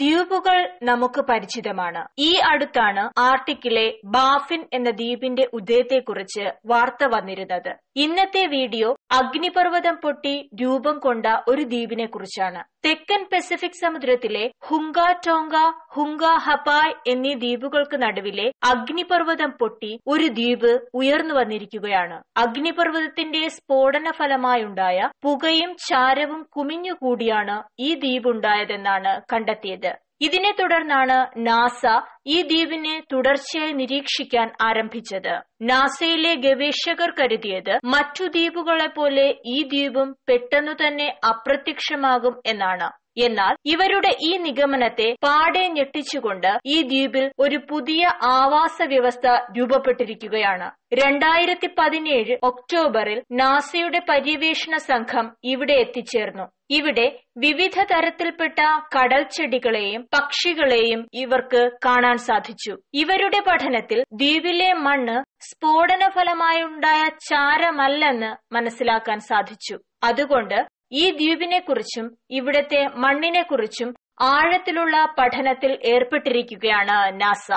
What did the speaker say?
ദ്വീപുകൾ നമുക്ക് പരിചിതമാണ്. ഈ അടുത്താണ് ആർട്ടിക്കിലെ ബാഫിൻ എന്ന ദ്വീപിന്റെ ഉദയത്തെക്കുറിച്ച് വാർത്ത വന്നിരുന്നത്. ഇന്നത്തെ വീഡിയോ അഗ്നിപർവതം പൊട്ടി രൂപം കൊണ്ട ഒരു ദ്വീപിനെ കുറിച്ചാണ് തെക്കൻ പസഫിക് സമുദ്രത്തിലെ ഹുങ്ക ടോങ്ക ഹുങ്ക ഹപായ് എന്നീ ദ്വീപുകൾക്ക് നടുവിലെ അഗ്നിപർവതം പൊട്ടി ഒരു ദ്വീപ് ഉയർന്നു വന്നിരിക്കുകയാണ്. അഗ്നിപർവതത്തിന്റെ സ്ഫോടന ഫലമായുണ്ടായ പുകയും ചാരവും കുമിഞ്ഞുകൂടിയാണ് ഈ ദ്വീപുണ്ടായതെന്നാണ് കണ്ടെത്തിയത്. ഇതിനെ തുടർന്നാണ് നാസ ഈ ദ്വീപിനെ തുടർച്ചയായി നിരീക്ഷിക്കാൻ ആരംഭിച്ചത്. നാസയിലെ ഗവേഷകർ കരുതിയത് മറ്റു ദ്വീപുകളെ പോലെ ഈ ദ്വീപും പെട്ടെന്നു തന്നെ അപ്രത്യക്ഷമാകും എന്നാണ്. എന്നാൽ ഇവരുടെ ഈ നിഗമനത്തെ പാടെ ഞെട്ടിച്ചുകൊണ്ട് ഈ ദ്വീപിൽ ഒരു പുതിയ ആവാസ വ്യവസ്ഥ രൂപപ്പെട്ടിരിക്കുകയാണ്. രണ്ടായിരത്തി പതിനേഴ് ഒക്ടോബറിൽ നാസയുടെ പര്യവേഷണ സംഘം ഇവിടെ എത്തിച്ചേർന്നു. ഇവിടെ വിവിധ തരത്തിൽപ്പെട്ട കടൽ ചെടികളെയും പക്ഷികളെയും ഇവർക്ക് കാണാൻ സാധിച്ചു. ഇവരുടെ പഠനത്തിൽ ദ്വീപിലെ മണ്ണ് സ്ഫോടന ഫലമായുണ്ടായ ചാരമല്ലെന്ന് മനസ്സിലാക്കാൻ സാധിച്ചു. അതുകൊണ്ട് ഈ ദ്വീപിനെക്കുറിച്ചും ഇവിടത്തെ മണ്ണിനെക്കുറിച്ചും ആഴത്തിലുള്ള പഠനത്തിൽ ഏർപ്പെട്ടിരിക്കുകയാണ് നാസ.